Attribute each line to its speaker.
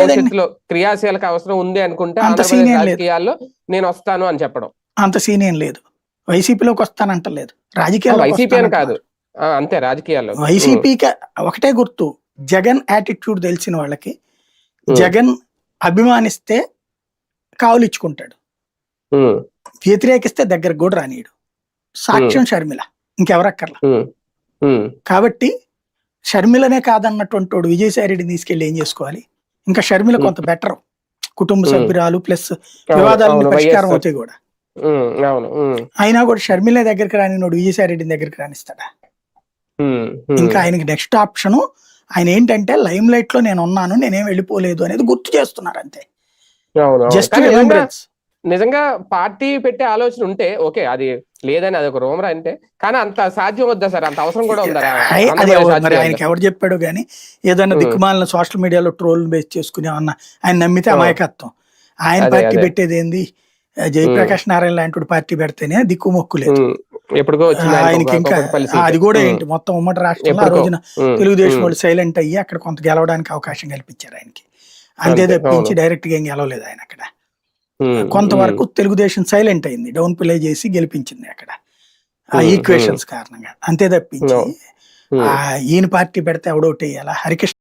Speaker 1: భవిష్యత్తులో క్రియాశీలక అవసరం ఉంది అనుకుంటే
Speaker 2: అంత
Speaker 1: ఆంధ్రప్రదేశ్. రాజకీయాల్లో నేను వస్తాను అని చెప్పడం.
Speaker 2: అంత సీన్ ఏం లేదు. వైసీపీలోకి వస్తానంటలేదు. రాజకీయాల్లో
Speaker 1: వైసీపీ అని కాదు. అంతే రాజకీయాల్లో.
Speaker 2: వైసీపీకి ఒకటే గుర్తు. జగన్ యాటిట్యూడ్ తెలిసిన వాళ్ళకి. జగన్ అభిమానిస్తే కావులిచ్చుకుంటాడు
Speaker 1: ఉమ్,
Speaker 2: వ్యతిరేకిస్తే దగ్గరకు కూడా రానియడు. సాక్ష్యం షర్మిల. ఇంకెవరక్కర్లా కాబట్టి షర్మిలనే కాదన్నటువంటి వాడు విజయసాయి రెడ్డిని తీసుకెళ్ళి ఏం చేసుకోవాలి? ఇంకా షర్మిల. కొంత బెటర్ కుటుంబ. సభ్యురాలు ప్లస్
Speaker 1: అవును,
Speaker 2: పరిష్కారం అవుతాయి కూడా. అయినా కూడా షర్మిల దగ్గరికి రానినోడు విజయసాయి రెడ్డిని దగ్గరికి
Speaker 1: ఉమ్,
Speaker 2: ఇంకా ఆయనకి నెక్స్ట్ ఆప్షన్ ఆయన ఏంటంటే లైమ్ లైట్లో నేను ఉన్నాను నేనేం వెళ్ళిపోలేదు అనేది గుర్తు చేస్తున్నారు అంతే. జస్ట్
Speaker 1: నిజంగా పార్టీ పెట్టే ఆలోచన ఉంటే ఓకే అది లేదని అది ఒక రూమర్ అంటే కానీ అంత సాధ్యం వద్దా సార్? అంత అవసరం కూడా ఉందా?
Speaker 2: ఆయనకి ఎవరు చెప్పాడు కానీ ఏదైనా. దిక్కుమాలిన సోషల్ మీడియాలో ట్రోల్ బేస్ చేసుకుని అన్న ఆయన నమ్మితే. అమాయకత్వం. ఆయన పార్టీ. పెట్టేది ఏంది? జయప్రకాష్ నారాయణ లాంటి పార్టీ పెడితేనే దిక్కు మొక్కు లేదు.
Speaker 1: ఆయనకు
Speaker 2: ఇంకా అది కూడా ఏంటి? మొత్తం ఉమ్మడి రాష్ట్రంలో ఆ. రోజున తెలుగుదేశం వాళ్ళు సైలెంట్ అయ్యి అక్కడ కొంత గెలవడానికి అవకాశం కల్పించారు ఆయనకి. అంతే తప్పించి. డైరెక్ట్గా ఏం గెలవలేదు ఆయన అక్కడ. కొంతవరకు తెలుగుదేశం సైలెంట్ అయింది. డౌన్ ప్లే చేసి గెలిపించింది అక్కడ. ఆ ఈక్వేషన్స్ కారణంగా. అంతే తప్పించి ఈయన పార్టీ పెడితే ఎవడోటి అలా హరికృష్ణ